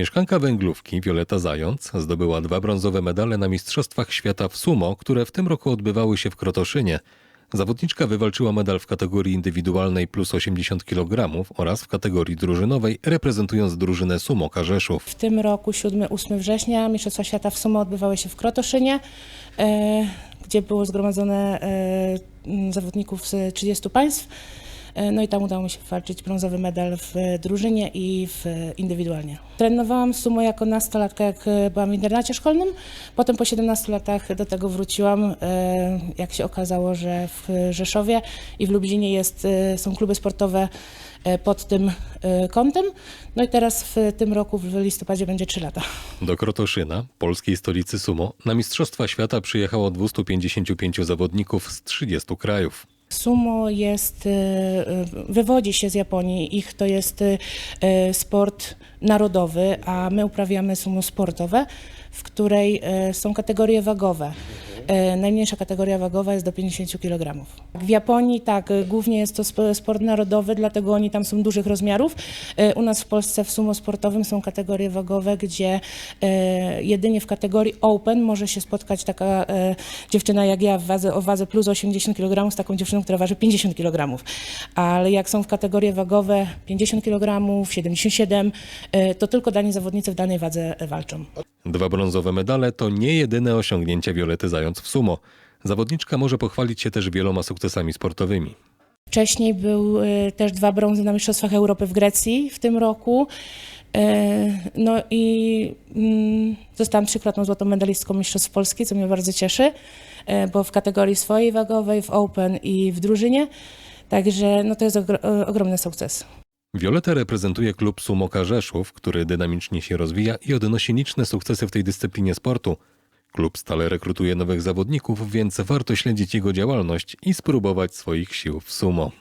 Mieszkanka Węglówki Wioleta Zając zdobyła dwa brązowe medale na Mistrzostwach Świata w sumo, które w tym roku odbywały się w Krotoszynie. Zawodniczka wywalczyła medal w kategorii indywidualnej plus 80 kg oraz w kategorii drużynowej, reprezentując drużynę sumo Karzeszów. W tym roku 7-8 września Mistrzostwa Świata w sumo odbywały się w Krotoszynie, e, gdzie było zgromadzone e, zawodników z 30 państw. E, No i tam udało mi się walczyć brązowy medal w e, drużynie i w e, indywidualnie. Trenowałam sumo jako nastolatka, jak byłam w internacie szkolnym. Potem po 17 latach do tego wróciłam, jak się okazało, że w Rzeszowie i w Lublinie jest, są kluby sportowe pod tym kątem. No i teraz w tym roku w listopadzie będzie 3 lata. Do Krotoszyna, polskiej stolicy sumo, na Mistrzostwa Świata przyjechało 255 zawodników z 30 krajów. Sumo jest, e, e, wywodzi się z Japonii. Ich to jest e, sport narodowy, a my uprawiamy sumo sportowe, w której są kategorie wagowe. E, Najmniejsza kategoria wagowa jest do 50 kg. W Japonii tak, e, głównie jest to sp- sport narodowy, dlatego oni tam są dużych rozmiarów. E, U nas w Polsce w sumo sportowym są kategorie wagowe, gdzie jedynie w kategorii open może się spotkać taka dziewczyna jak ja w wadze, o wadze plus 80 kg z taką dziewczyną, która waży 50 kg. Ale jak są w kategorie wagowe 50 kg, 77, e, to tylko dani zawodnicy w danej wadze walczą. Dwa brązowe medale to nie jedyne osiągnięcia Wiolety Zając w sumo. Zawodniczka może pochwalić się też wieloma sukcesami sportowymi. Wcześniej był e, też dwa brązy na Mistrzostwach Europy w Grecji w tym roku. E, No i mm, zostałam trzykrotną złotą medalistką Mistrzostw Polski, co mnie bardzo cieszy, e, bo w kategorii swojej wagowej, w Open i w drużynie. Także no to jest ogro- ogromny sukces. Violeta reprezentuje klub Sumo Karzeszów, który dynamicznie się rozwija i odnosi liczne sukcesy w tej dyscyplinie sportu. Klub stale rekrutuje nowych zawodników, więc warto śledzić jego działalność i spróbować swoich sił w sumo.